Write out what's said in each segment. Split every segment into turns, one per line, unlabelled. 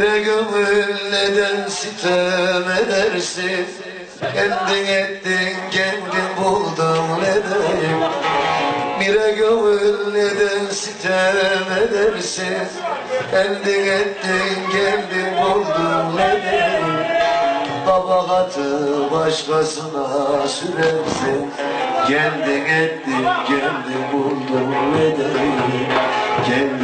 gönül neden sitem edersin? Kendin ettin kendin buldun neden Bire gönül neden sitem edersin? Kendin ettin kendin buldun neden Kabahatı başkasına sürersin. Kendin ettin kendin buldun neden Kendin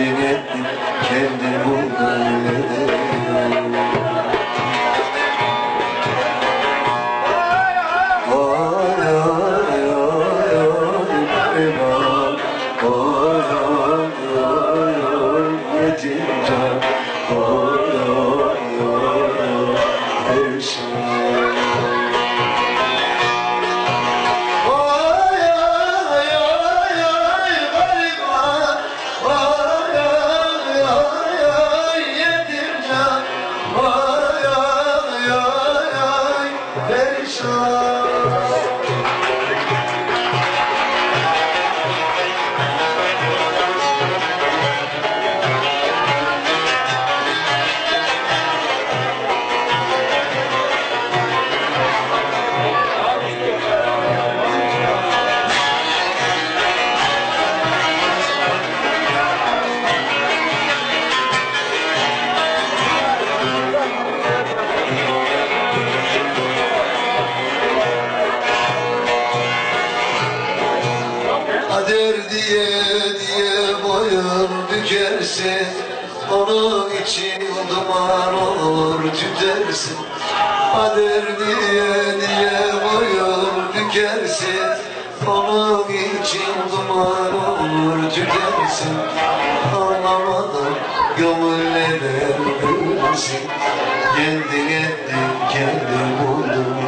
Kader diye diye boyun bükersin. Onun için duman olur tütersin. Kader diye diye boyun bükersin. Onun için duman olur tütersin. Anlamadan gönül neden bilirsin Kendin ettin kendin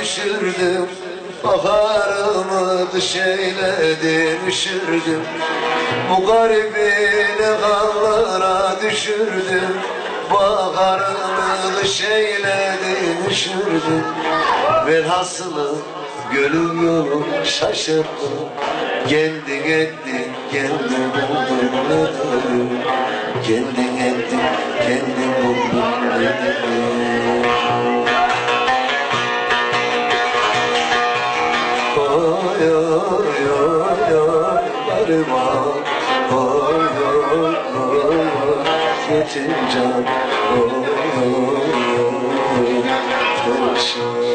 düşürdüm. Baharımı dış eyledin üşürdüm. Bu garibine kallara düşürdüm. Baharımı dış eyledin üşürdüm. Velhasılı gönül yolu şaşırdım Kendin ettin kendin buldun Kendin ettin kendin buldun yarıma Oy oy oy oy Yetim can Oy oy oy Oy